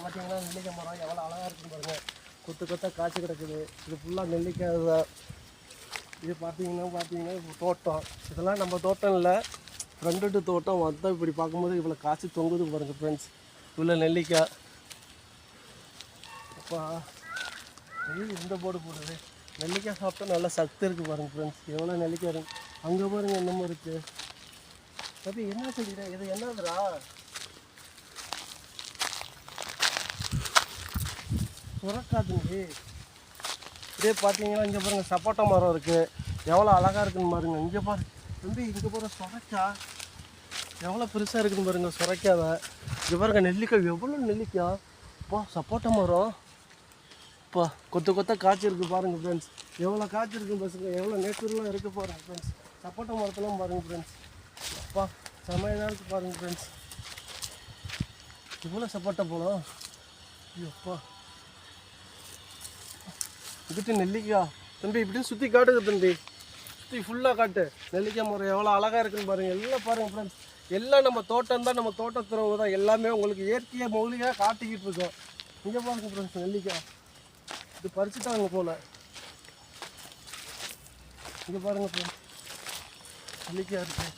இப்போ பார்த்தீங்கன்னா நெல்லிக்காய் மரம் எவ்வளோ அழகாக இருக்குன்னு பாருங்கள் கொத்து கொத்தாக காய்ச்சி கிடக்குது. இது ஃபுல்லாக நெல்லிக்காய் தான். இது பார்த்தீங்கன்னா பார்த்தீங்கன்னா இப்போ தோட்டம். இதெல்லாம் நம்ம தோட்டம் இல்லை. ஃப்ரெண்டு தோட்டம் வந்தால் இப்படி பார்க்கும்போது இவ்வளோ காய்ச்சி தொங்குது பாருங்கள் ஃப்ரெண்ட்ஸ் இவ்வளோ நெல்லிக்காய். அப்பா. இது எந்த போர்டு போடுது நெல்லிக்காய் சாப்பிட்டா நல்லா சக்தி இருக்குது பாருங்க ஃப்ரெண்ட்ஸ் எவ்வளோ நெல்லிக்காய் இருக்கு. அங்கே பாருங்கள் என்னமோ இருக்குது தம்பி என்ன சொல்லிடுற இது என்னதுடா? சுரக்காதுங்க. இதே பார்த்தீங்கன்னா இங்கே பாருங்கள் சப்போட்டா மரம் இருக்குது எவ்வளோ அழகாக இருக்குன்னு பாருங்க. இங்கே பாரு தம்பி இங்கே பாரு சுரைக்கா. எவ்வளோ பெருசாக இருக்குன்னு பாருங்கள் சுரைக்காவை. இங்கே பாருங்க நெல்லிக்காய். எவ்வளோ நெல்லிக்காய்? அப்பா சப்போட்டா மரம். அப்பா கொத்த கொத்த காய்ச்சி பாருங்கள் ஃப்ரெண்ட்ஸ் எவ்வளோ காய்ச்சிருக்கு பசங்க. எவ்வளோ நேச்சுரலாக இருக்க போகிறேன் ஃப்ரெண்ட்ஸ் சப்போட்டா மரத்தெல்லாம் பாருங்கள் ஃப்ரெண்ட்ஸ் அப்பா செம்மையாக நேரத்துக்கு பாருங்கள் ஃப்ரெண்ட்ஸ் இவ்வளோ சப்போட்டா போலாம். ஐயோப்பா இதுட்டு நெல்லிக்காய் தம்பி இப்படி சுற்றி காட்டுங்க தம்பி. சுற்றி ஃபுல்லாக காட்டு. நெல்லிக்காய் மரம் எவ்வளோ அழகாக இருக்குன்னு பாருங்கள் எல்லாம் பாருங்கள் ஃப்ரெண்ட்ஸ் எல்லாம் நம்ம தோட்டம் தான் நம்ம தோட்டத்துறவு தான். எல்லாமே உங்களுக்கு இயற்கையாக மொழியாக காட்டிக்கிட்டு இருக்கோம். இங்கே பாருங்க ஃப்ரெண்ட்ஸ் நெல்லிக்காய் இது பறிச்சுட்டாங்க போல. இங்கே பாருங்கள் ஃப்ரெண்ட்ஸ் நெல்லிக்காய் இருக்கு.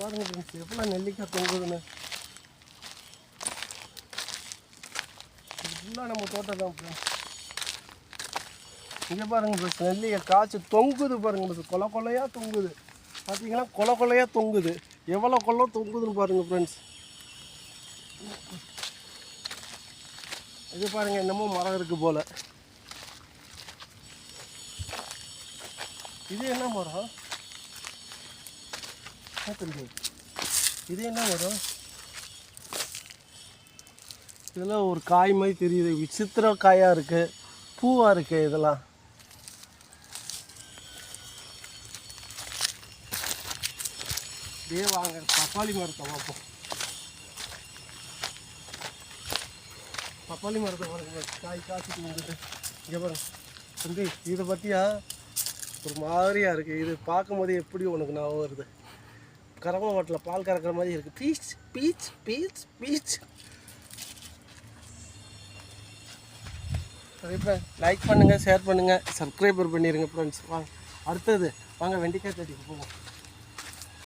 பாருங்கள் ஃப்ரெண்ட்ஸ் எவ்வளோ நெல்லிக்காய் தொங்குதுன்னு. ஃபுல்லாக நம்ம தோட்டம் தான் ஃப்ரெண்ட்ஸ் இங்கே பாருங்கள் ஃப்ரெண்ட்ஸ் நெல்லிக்காய் காய்ச்சி தொங்குது பாருங்கள் ஃப்ரெண்ட்ஸ் கொலை கொலையாக தொங்குது. பார்த்தீங்கன்னா கொலை கொலையாக தொங்குது. எவ்வளோ கொலை தொங்குதுன்னு பாருங்கள் ஃப்ரெண்ட்ஸ் இது பாருங்கள் என்னமோ மரம் இருக்குது போல். இது என்ன மரம்? தெரிஞ்சு தெரியும்? இது என்ன மரம்? இதெல்லாம் ஒரு காய் மாதிரி தெரியுது. விசித்திர காயாக இருக்குது பூவாக இருக்குது இதெல்லாம். இதே வாங்க பப்பாளி மரத்தை பார்ப்போம். பப்பாளி மரத்தை பாருங்க. காய் காய்ச்சிட்டு வந்துட்டு இங்கே பாருங்க வந்து இதை பற்றியா ஒரு மாதிரியாக இருக்குது இது பார்க்கும்போது எப்படி உனக்கு ஞாபகம் வருது? கரவ மாட்டில் பால் கறக்கிற மாதிரி இருக்குது பீச் பீச் பீச் பீச். இப்போ லைக் பண்ணுங்கள் ஷேர் பண்ணுங்கள் சப்ஸ்கிரைபர் பண்ணிடுங்க ஃப்ரெண்ட்ஸ் வாங்க அடுத்தது. வாங்க வெண்டிக்காய் தேடிக்கு போவோம்.